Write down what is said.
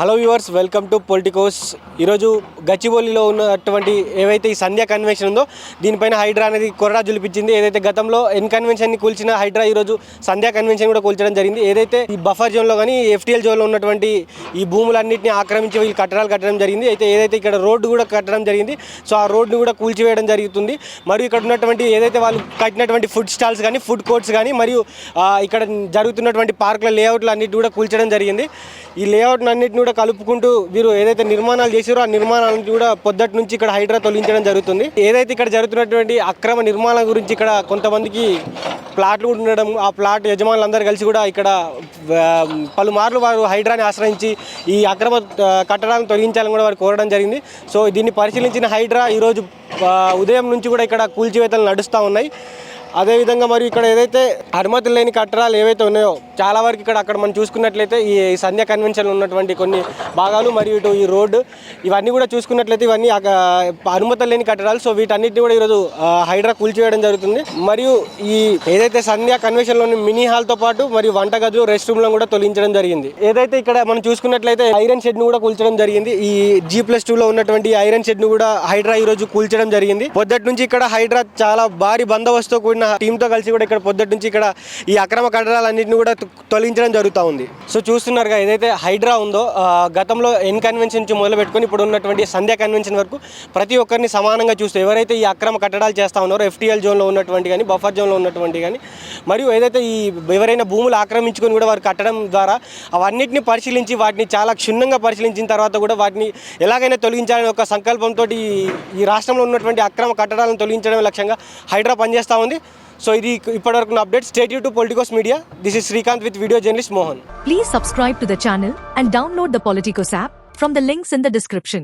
Hello viewers welcome to politicos. ఈరోజు గచ్చిబౌలిలో ఉన్నటువంటి ఏవైతే ఈ సంధ్యా కన్వెన్షన్ ఉందో దీనిపైన హైడ్రా అనేది కొరడా జులిపించింది. ఏదైతే గతంలో ఎన్ కన్వెన్షన్ని కూల్చిన హైడ్రా ఈరోజు సంధ్యా కన్వెన్షన్ కూడా కూల్చడం జరిగింది. ఏదైతే ఈ బఫర్ జోన్లో కానీ ఎఫ్టీఎల్ జోన్లో ఉన్నటువంటి ఈ భూములన్నింటినీ ఆక్రమించి వీళ్ళు కట్టడాలు కట్టడం జరిగింది. అయితే ఏదైతే ఇక్కడ రోడ్డు కూడా కట్టడం జరిగింది సో ఆ రోడ్డును కూడా కూల్చివేయడం జరుగుతుంది. మరియు ఇక్కడ ఉన్నటువంటి ఏదైతే వాళ్ళు కట్టినటువంటి ఫుడ్ స్టాల్స్ కానీ ఫుడ్ కోర్ట్స్ కానీ మరియు ఇక్కడ జరుగుతున్నటువంటి పార్కుల లేఅవుట్లు అన్నిటి కూడా కూల్చడం జరిగింది. ఈ లేఅవుట్లు అన్నిటిని కూడా కలుపుకుంటూ వీరు ఏదైతే నిర్మాణాలు చేశారో ఆ నిర్మాణాలను కూడా పొద్దటి నుంచి ఇక్కడ హైడ్రా తొలగించడం జరుగుతుంది. ఏదైతే ఇక్కడ జరుగుతున్నటువంటి అక్రమ నిర్మాణాల గురించి ఇక్కడ కొంతమందికి ప్లాట్లు కూడా ఉండడం ఆ ప్లాట్ యజమానులందరూ కలిసి కూడా ఇక్కడ పలుమార్లు వారు హైడ్రాని ఆశ్రయించి ఈ అక్రమ కట్టడాన్ని కట్టడాలను తొలగించాలని కూడా వారు కోరడం జరిగింది. సో దీన్ని పరిశీలించిన హైడ్రా ఈరోజు ఉదయం నుంచి కూడా ఇక్కడ కూల్చివేతలు నడుస్తూ ఉన్నాయి. అదేవిధంగా మరి ఇక్కడ ఏదైతే అనుమతులు లేని కట్టడాలు ఏవైతే ఉన్నాయో చాలా వరకు ఇక్కడ అక్కడ మనం చూసుకున్నట్లయితే ఈ సంధ్య కన్వెన్షన్లో ఉన్నటువంటి కొన్ని భాగాలు మరియు ఇటు ఈ రోడ్డు ఇవన్నీ కూడా చూసుకున్నట్లయితే ఇవన్నీ అనుమతులు లేని కట్టడాలు. సో వీటన్నిటిని కూడా ఈరోజు హైడ్రా కూల్చివేయడం జరుగుతుంది. మరియు ఈ ఏదైతే సంధ్య కన్వెన్షన్లోని మినీ హాల్తో పాటు మరియు వంటగదులు రెస్ట్ రూమ్లను కూడా తొలగించడం జరిగింది. ఏదైతే ఇక్కడ మనం చూసుకున్నట్లయితే ఐరన్ షెడ్ను కూడా కూల్చడం జరిగింది. ఈ జీ ప్లస్ టూలో ఉన్నటువంటి ఐరన్ షెడ్ను కూడా హైడ్రా ఈ రోజు కూల్చడం జరిగింది. పొద్దుటి నుంచి ఇక్కడ హైడ్రా చాలా భారీ బందోబస్తు కూడిన టీంతో కలిసి కూడా ఇక్కడ పొద్దుటి నుంచి ఇక్కడ ఈ అక్రమ కట్టడాలన్నింటిని కూడా తొలగించడం జరుగుతూ ఉంది. సో చూస్తున్నారుగా ఏదైతే హైడ్రా ఉందో గతంలో ఎన్ కన్వెన్షన్ నుంచి మొదలు పెట్టుకుని ఇప్పుడు ఉన్నటువంటి సంధ్యా కన్వెన్షన్ వరకు ప్రతి ఒక్కరిని సమానంగా చూస్తూ ఎవరైతే ఈ అక్రమ కట్టడాలు చేస్తూ ఉన్నారో ఎఫ్టీఎల్ జోన్లో ఉన్నటువంటి కానీ బఫర్ జోన్లో ఉన్నటువంటి కానీ మరియు ఏదైతే ఈ ఎవరైనా భూములు ఆక్రమించుకొని కూడా వారు కట్టడం ద్వారా అవన్నిటిని పరిశీలించి వాటిని చాలా క్షుణ్ణంగా పరిశీలించిన తర్వాత కూడా వాటిని ఎలాగైనా తొలగించాలని ఒక సంకల్పంతో ఈ రాష్ట్రంలో ఉన్నటువంటి అక్రమ కట్టడాలను తొలగించడం లక్ష్యంగా హైడ్రా పనిచేస్తూ ఉంది. సో ఇది ఇప్పటివరకు ఉన్న update state to politicos media this is Srikanth with video journalist Mohan Please subscribe to the channel and download the Politicos app from the links in the description.